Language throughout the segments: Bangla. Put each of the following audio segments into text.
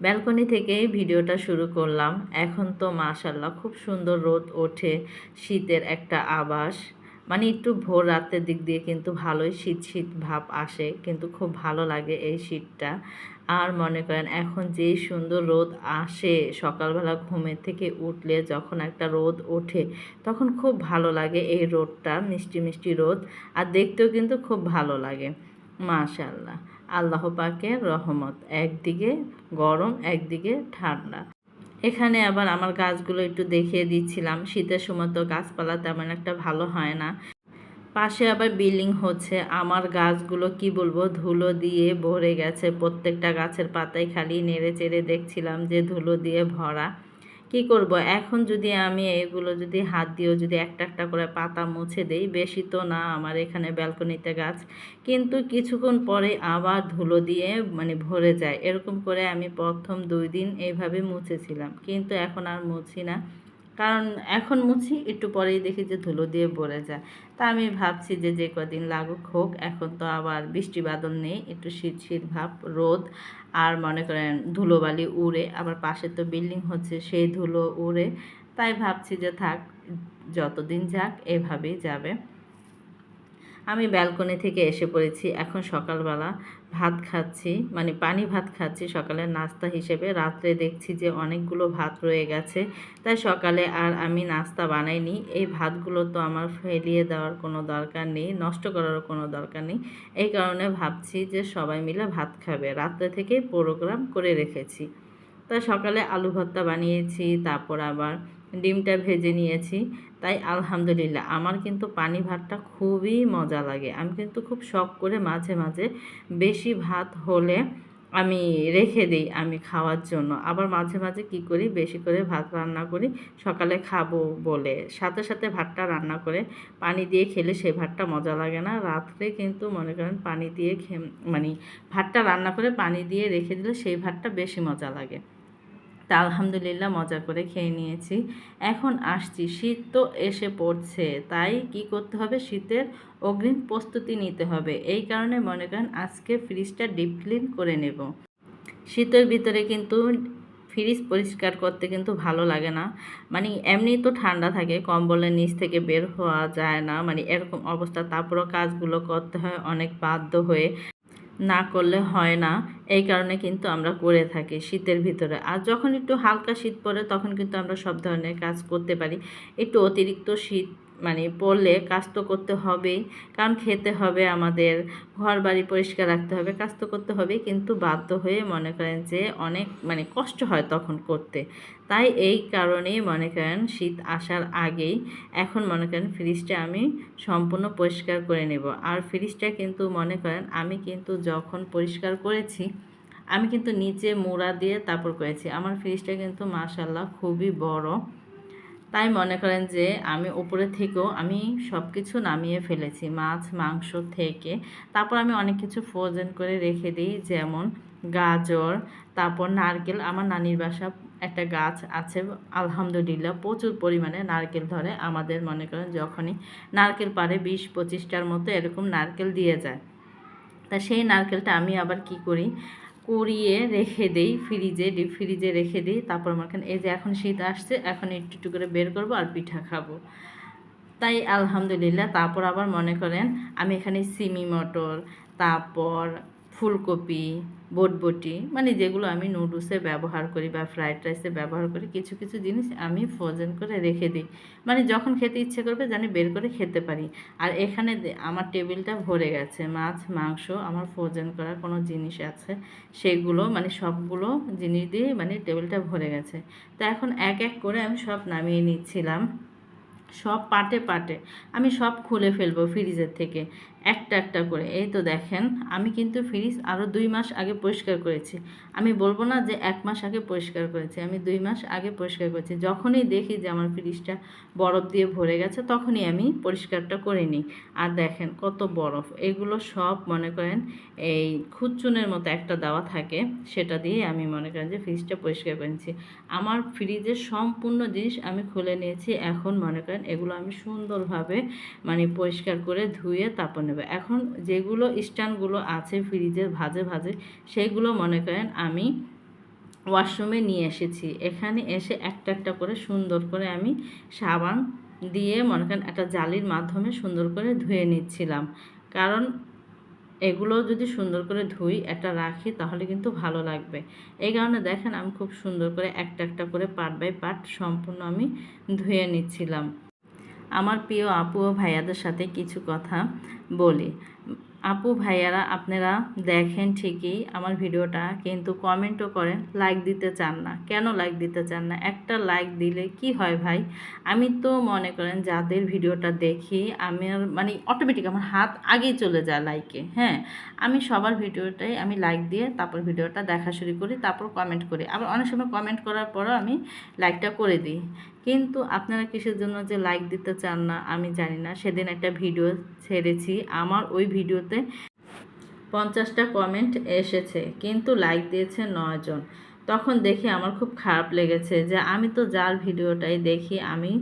ব্যালকনি থেকেই ভিডিওটা শুরু করলাম। এখন তো মাশাল্লাহ খুব সুন্দর রোদ ওঠে, শীতের একটা আবাস মানে একটু ভোর রাতের দিক দিয়ে কিন্তু ভালোই শীত শীত ভাব আসে, কিন্তু খুব ভালো লাগে এই শীতটা। আর মনে করেন এখন যেই সুন্দর রোদ আসে, সকালবেলা ঘুমের থেকে উঠলে যখন একটা রোদ ওঠে, তখন খুব ভালো লাগে এই রোদটা, মিষ্টি মিষ্টি রোদ। আর দেখতেও কিন্তু খুব ভালো লাগে মাশাল্লাহ আল্লাহ পাকের রহমত, একদিকে গরম, একদিকে ঠান্ডা। এখানে আবার আমার গাছগুলো একটু দেখিয়ে দিচ্ছিলাম। শীতের সময় তো গাছপালা তেমন একটা ভালো হয় না। পাশে আবার বিল্ডিং হচ্ছে। আমার গাছগুলো কি বলব, ধুলো দিয়ে ভরে গেছে। প্রত্যেকটা গাছের পাতায় খালি নেড়ে চেড়ে দেখছিলাম যে ধুলো দিয়ে ভরা। কি করব? এখন যদি আমি এগুলো যদি হাত দিয়েও যদি একটা একটা করে পাতা মুছে দেই, বেশি তো না আমার এখানে ব্যালকনিতে গাছ। কিন্তু কিছুক্ষণ পরে আবার ধুলো দিয়ে মানে ভরে যায়। এরকম করে আমি প্রথম দুই দিন এইভাবে মুছেছিলাম। কিন্তু এখন আর মুছি না। কারণ এখন মুছি, একটু পরেই দেখি যে ধুলো দিয়ে ভরে যায়। তা আমি ভাবছি যে যে কদিন লাগুক হোক, এখন তো আবার বৃষ্টি বাদল নেই, একটু শীত শীত ভাব, রোদ, আর মনে করেন ধুলোবালি উড়ে, আবার পাশে তো বিল্ডিং হচ্ছে, সেই ধুলো উড়ে। তাই ভাবছি যে থাক, যতদিন যাক, এভাবেই যাবে। আমি ব্যালকনি থেকে এসে পড়েছি, এখন সকালবেলা ভাত খাচ্ছি মানে পানি ভাত খাচ্ছি, সকালের নাস্তা হিসেবে। রাত্রে দেখছি যে অনেকগুলো ভাত রয়ে গেছে, তাই সকালে আর আমি নাস্তা বানাইনি। এই ভাতগুলো তো আমার ফেলিয়ে দেওয়ার কোনো দরকার নেই, নষ্ট করারও কোনো দরকার নেই। এই কারণে ভাবছি যে সবাই মিলে ভাত খাবে। রাত্রে থেকেই প্রোগ্রাম করে রেখেছি। তাই সকালে আলু ভর্তা বানিয়েছি, তারপর আবার ডিমটা ভেজে নিয়েছি। তাই আলহামদুলিল্লাহ। আমার কিন্তু পানি ভাতটা খুবই মজা লাগে। আমি কিন্তু খুব শখ করে মাঝে মাঝে বেশি ভাত হলে আমি রেখে দিই আমি খাওয়ার জন্য। আবার মাঝে মাঝে কি করি? বেশি করে ভাত রান্না করি। সকালে খাব বলে। সাথে সাথে ভাতটা রান্না করে পানি দিয়ে খেলে সেই ভাতটা মজা লাগে না। রাত্রে কিন্তু মনে করেন পানি দিয়ে খে মানে ভাতটা রান্না করে পানি দিয়ে রেখে দিলে সেই ভাতটা বেশি মজা লাগে। তা আলহামদুলিল্লাহ মজা করে খেয়ে নিয়েছি। এখন আসছি, শীত তো এসে পড়ছে, তাই কি করতে হবে? শীতের অগ্রিম প্রস্তুতি নিতে হবে। এই কারণে মনে করেন আজকে ফ্রিজটা ডিপ ক্লিন করে নেব। শীতের ভিতরে কিন্তু ফ্রিজ পরিষ্কার করতে কিন্তু ভালো লাগে না। মানে এমনি তো ঠান্ডা থাকে, কম্বলের নিচ থেকে বের হওয়া যায় না। মানে এরকম অবস্থা, তারপরও কাজগুলো করতে হয়, অনেক বাধ্য হয়ে। না করলে হয় না। এই কারণে কিন্তু আমরা করে থাকি শীতের ভিতরে। আর যখন একটু হালকা শীত পড়ে, তখন কিন্তু আমরা সব ধরনের কাজ করতে পারি। একটু অতিরিক্ত শীত মানে পড়লে কাজ তো করতে হবেই, কারণ খেতে হবে আমাদের ঘর বাড়ি পরিষ্কার রাখতে হবে, কাজ তো করতে হবে কিন্তু বাধ্য হয়ে মনে করেন যে অনেক মানে কষ্ট হয় তখন করতে। তাই এই কারণেই মনে করেন শীত আসার আগেই এখন মনে করেন ফ্রিজটা আমি সম্পূর্ণ পরিষ্কার করে নেব। আর ফ্রিজটা কিন্তু মনে করেন আমি কিন্তু যখন পরিষ্কার করেছি, আমি কিন্তু নিচে মোড়া দিয়ে তারপর করেছি। আমার ফ্রিজটা কিন্তু মাসাল্লাহ খুবই বড়। তাই মনে করেন যে আমি উপরে থেকেও আমি সব কিছু নামিয়ে ফেলেছি। মাছ, মাংস থেকে। তারপর আমি অনেক কিছু ফ্রোজেন করে রেখে দিই, যেমন গাজর, তারপর নারকেল। আমার নানির বাসা একটা গাছ আছে, আলহামদুলিল্লাহ প্রচুর পরিমাণে নারকেল ধরে। আমাদের মনে করেন যখনই নারকেল পারে বিশ পঁচিশটার মতো এরকম নারকেল দিয়ে যায়। তা সেই নারকেলটা আমি আবার কি করি? কুড়িয়ে রেখে দেই ফ্রিজে ডিপ ফ্রিজে রেখে দিই, তারপর আমার এই যে এখন শীত আসছে, এখন একটু একটু করে বের করব আর পিঠা খাব। তাই আলহামদুলিল্লাহ, তারপর আবার মনে করেন আমি এখানে সিমি মটর, তারপর ফুলকপি বটবটি মানে যেগুলো আমি নুডলসে ব্যবহার করি বা ফ্রাইড রাইসে ব্যবহার করি, কিছু কিছু জিনিস আমি ফ্রোজেন করে রেখে দিই। মানে যখন খেতে ইচ্ছে করবে জানি বের করে খেতে পারি। আর এখানে আমার টেবিলটা ভরে গেছে। মাছ, মাংস, আমার ফ্রোজেন করা কোনো জিনিস আছে। সেগুলো মানে সবগুলো জিনিস দিয়ে মানে টেবিলটা ভরে গেছে। তো এখন এক এক করে আমি সব নামিয়ে নিচ্ছিলাম। সব পাটে পাটে। আমি সব খুলে ফেলব ফ্রিজের থেকে, একটা একটা করে। এই তো দেখেন, আমি কিন্তু ফ্রিজ আরও দুই মাস আগে পরিষ্কার করেছি। আমি বলব না যে এক মাস আগে পরিষ্কার করেছি, আমি দুই মাস আগে পরিষ্কার করেছি। যখনই দেখি যে আমার ফ্রিজটা বরফ দিয়ে ভরে গেছে, তখনই আমি পরিষ্কারটা করে নিই। আর দেখেন কত বরফ, এগুলো সব মনে করেন এই খুচুনের মতো একটা দেওয়া থাকে, সেটা দিয়ে আমি মনে করেন যে ফ্রিজটা পরিষ্কার করেছি আমার ফ্রিজের সম্পূর্ণ জিনিস আমি খুলে নিয়েছি, এখন মনে করেন এগুলো আমি সুন্দরভাবে মানে পরিষ্কার করে ধুয়ে তারপর নেব। এখন যেগুলো স্ট্যান্ডগুলো আছে ফ্রিজের ভাজে ভাজে সেইগুলো মনে করেন আমি ওয়াশরুমে নিয়ে এসেছি। এখানে এসে একটা একটা করে সুন্দর করে আমি সাবান দিয়ে মনে করেন একটা জালির মাধ্যমে সুন্দর করে ধুয়ে নিচ্ছিলাম। কারণ এগুলো যদি সুন্দর করে ধুই একটা রাখি তাহলে কিন্তু ভালো লাগবে। এই কারণে দেখেন আমি খুব সুন্দর করে একটা একটা করে পার্ট বাই পার্ট সম্পূর্ণ আমি ধুয়ে নিচ্ছিলাম। আমার প্রিয় আপু ও ভাইয়াদের সাথে কিছু কথা বলি। আপু, ভাইয়ারা, আপনারা দেখেন ঠিকই আমার ভিডিওটা, কিন্তু কমেন্টও করেন লাইক দিতে চান না। কেন লাইক দিতে চান না? একটা লাইক দিলে কি হয় ভাই? আমি তো মনে করেন যাদের ভিডিওটা দেখি আমার মানে অটোমেটিক আমার হাত আগেই চলে যায় লাইকে হ্যাঁ? আমি সবার ভিডিওটাই আমি লাইক দিয়ে তারপর ভিডিওটা দেখা শুরু করি, তারপর কমেন্ট করি। আবার অনেক সময় কমেন্ট করার পরও আমি লাইকটা করে দিই। কিন্তু আপনারা কিসের জন্য যে লাইক দিতে চান না, আমি জানি না। সেদিন একটা ভিডিও ছেড়েছি। আমার ওই ভিডিওতে পঞ্চাশটা কমেন্ট এসেছে, কিন্তু লাইক দিয়েছে নয়জন তখন দেখে আমার খুব খারাপ লেগেছে যে আমি তো যার ভিডিওটাই দেখি, আমি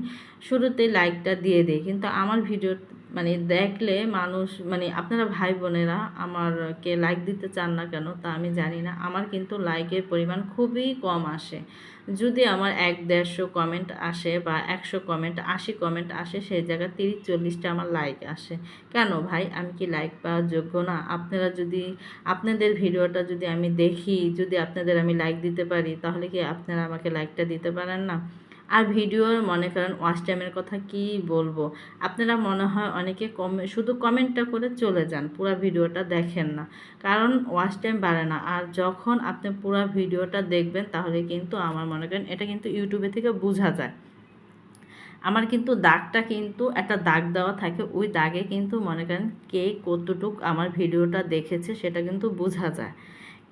শুরুতেই লাইকটা দিয়ে দিই। কিন্তু আমার ভিডিও মানে দেখলে মানুষ মানে আপনারা ভাই বোনেরা আমারকে লাইক দিতে চান না কেন তা আমি জানি না। আমার কিন্তু লাইকের পরিমাণ খুবই কম আসে। যদি আমার এক দেড়শো কমেন্ট আসে বা একশো কমেন্ট আশি কমেন্ট আসে, সেই জায়গায় তিরিশ চল্লিশটা আমার লাইক আসে। কেন ভাই? আমি কি লাইক পাওয়ার যোগ্য না? আপনারা যদি, আপনাদের ভিডিওটা যদি আমি দেখি, যদি আপনাদের আমি লাইক দিতে পারি, তাহলে কি আপনারা আমাকে লাইকটা দিতে পারেন না? আর ভিডিওর মনে করেন ওয়াচ টাইমের কথা কি বলব? আপনারা মনে হয় অনেকে কমে, শুধু কমেন্টটা করে চলে যান, পুরো ভিডিওটা দেখেন না। কারণ ওয়াচ টাইম বাড়ে না। আর যখন আপনি পুরো ভিডিওটা দেখবেন, তাহলে কিন্তু আমার মনে করেন এটা কিন্তু ইউটিউবে থেকে বোঝা যায়। আমার কিন্তু দাগটা কিন্তু, একটা দাগ দেওয়া থাকে, ওই দাগে কিন্তু মনে করেন কে কতটুক আমার ভিডিওটা দেখেছে, সেটা কিন্তু বোঝা যায়।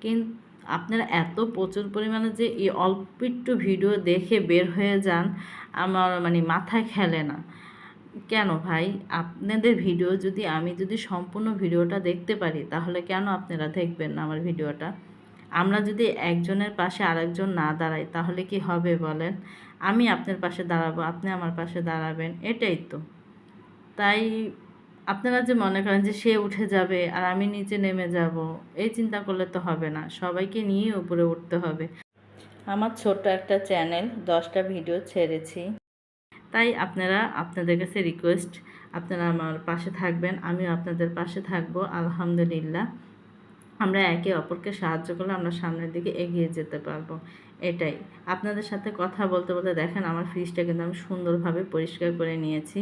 কিন্তু আপনারা এত প্রচুর পরিমাণে যে এই অল্প একটু ভিডিও দেখে বের হয়ে যান, আমার মানে মাথায় খেলে না। কেন ভাই? আপনাদের ভিডিও যদি আমি যদি সম্পূর্ণ ভিডিওটা দেখতে পারি, তাহলে কেন আপনারা দেখবেন না আমার ভিডিওটা? আমরা যদি একজনের পাশে আরেকজন না দাঁড়াই, তাহলে কি হবে বলেন? আমি আপনার পাশে দাঁড়াবো, আপনি আমার পাশে দাঁড়াবেন, এটাই তো। তাই আপনারা যে মনে করেন যে সে উঠে যাবে আর আমি নিচে নেমে যাব, এই চিন্তা করলে তো হবে না। সবাইকে নিয়ে উপরে উঠতে হবে। আমার ছোট্ট একটা চ্যানেল, দশটা ভিডিও ছেড়েছি। তাই আপনারা আপনাদের কাছে রিকোয়েস্ট আপনারা আমার পাশে থাকবেন, আমিও আপনাদের পাশে থাকব, আলহামদুলিল্লাহ। আমরা একে অপরকে সাহায্য করলে আমরা সামনের দিকে এগিয়ে যেতে পারব। এটাই। আপনাদের সাথে কথা বলতে বলতে দেখেন আমার ফ্রিজটা কিন্তু আমি সুন্দরভাবে পরিষ্কার করে নিয়েছি।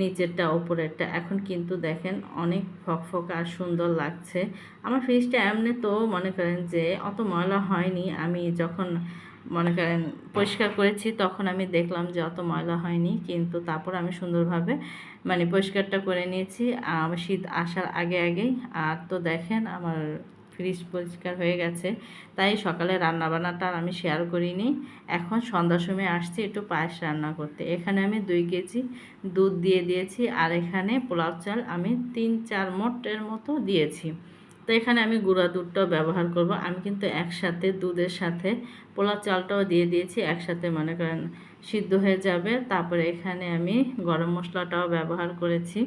নিচেরটা, ওপরেরটা। এখন কিন্তু দেখেন অনেক ফকফক আর সুন্দর লাগছে। আমার ফ্রিজটা এমনি তো মনে করেন যে অত ময়লা হয়নি। আমি যখন মনে করেন পরিষ্কার করেছি, তখন আমি দেখলাম যে অত ময়লা হয়নি। কিন্তু তারপর আমি সুন্দরভাবে মানে পরিষ্কারটা করে নিয়েছি। শীত আসার আগে আগেই। আর তো দেখেন আমার ফ্রিজ পরিষ্কার হয়ে গেছে, তাই সকালে রান্নাবান্নাটা আমি শেয়ার করিনি। এখন সন্ধ্যার সময় আসছি একটু পায়েস রান্না করতে। এখানে আমি দুই কেজি দুধ দিয়ে দিয়েছি আর এখানে পোলাও চাল আমি তিন চার মোটের মতো দিয়েছি। তো এখানে আমি গুঁড়া দুধটাও ব্যবহার করব। আমি কিন্তু একসাথে দুধের সাথে পোলাও চালটাও দিয়ে দিয়েছি, একসাথে মনে করেন সিদ্ধ হয়ে যাবে। তারপরে এখানে আমি গরম মশলাটাও ব্যবহার করেছি।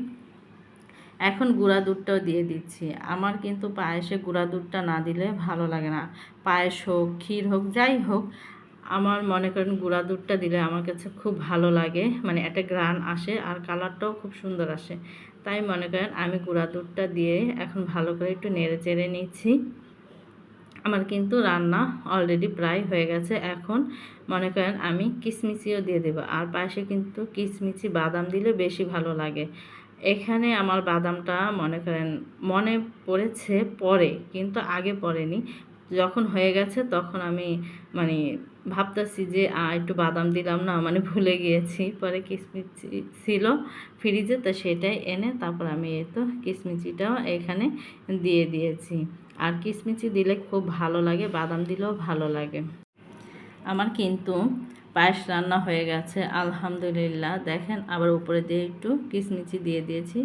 এখন গুঁড়া দুধটাও দিয়ে দিচ্ছি। আমার কিন্তু পায়েসে গুঁড়া দুধটা না দিলে ভালো লাগে না। পায়েস হোক, ক্ষীর হোক, যাই হোক, আমার মনে করেন গুঁড়া দুধটা দিলে আমার কাছে খুব ভালো লাগে। মানে একটা গ্রান আসে আর কালারটাও খুব সুন্দর আসে। তাই মনে করেন আমি গুঁড়া দুধটা দিয়ে এখন ভালো করে একটু নেড়ে চেড়ে নিচ্ছি। আমার কিন্তু রান্না অলরেডি প্রায় হয়ে গেছে। এখন মনে করেন আমি কিশমিশিও দিয়ে দেবো। আর পাশে কিন্তু কিশমিশি বাদাম দিলে বেশি ভালো লাগে। এখানে আমার বাদামটা মনে করেন, মনে পড়েছে পরে, কিন্তু আগে পড়েনি। যখন হয়ে গেছে তখন আমি মানে ভাবতেছি যে একটু বাদাম দিলাম না। মানে ভুলে গিয়েছি। পরে কিসমিচি ছিল ফ্রিজে তো সেটাই এনে তারপর আমি এই তো কিসমিচিটাও এখানে দিয়ে দিয়েছি। আর কিসমিচি দিলে খুব ভালো লাগে, বাদাম দিলেও ভালো লাগে। আমার কিন্তু পায়েস রান্না হয়ে গেছে, আলহামদুলিল্লাহ। দেখেন, আবার উপরে দিয়ে একটু কিচমিচি দিয়ে দিয়েছি।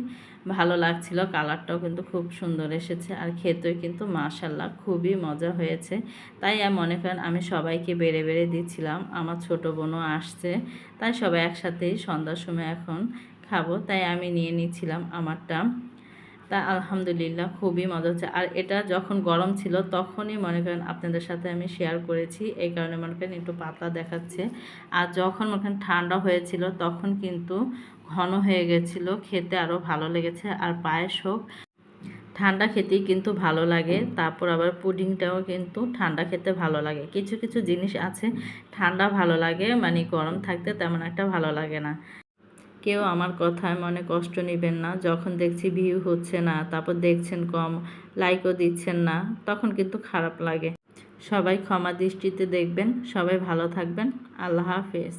ভালো লাগছিল, কালারটাও কিন্তু খুব সুন্দর এসেছে আর খেতেও কিন্তু মাশাল্লাহ খুবই মজা হয়েছে। তাই আর মনে করেন, আমি সবাইকে বেড়ে বেড়ে দিচ্ছিলাম, আমার ছোট বোনও আসছে, তাই সবাই একসাথেই সন্ধ্যার সময় এখন খাব। তাই আমি নিয়ে নিচ্ছিলাম আমারটা। তা আলহামদুলিল্লাহ খুবই মজা হচ্ছে। আর এটা যখন গরম ছিল তখনই মনে করেন আপনাদের সাথে আমি শেয়ার করেছি। এই কারণে মনে করেন একটু পাতলা দেখাচ্ছে। আর যখন মনে করেন ঠান্ডা হয়েছিল তখন কিন্তু ঘন হয়ে গেছিল। খেতে আরও ভালো লেগেছে। আর পায়েস হোক, ঠান্ডা খেতেই কিন্তু ভালো লাগে। তারপর আবার পুডিংটাও কিন্তু ঠান্ডা খেতে ভালো লাগে। কিছু কিছু জিনিস আছে, ঠান্ডা ভালো লাগে মানে গরম থাকতে তেমন একটা ভালো লাগে না। কেউ আমার কথায় মনে কষ্ট নেবেন না। যখন দেখছি ভিউ হচ্ছে না, তারপর দেখছেন কম লাইকও দিচ্ছেন না, তখন কিন্তু খারাপ লাগে। সবাই ক্ষমা দৃষ্টিতে দেখবেন, সবাই ভালো থাকবেন। আল্লাহ হাফেজ।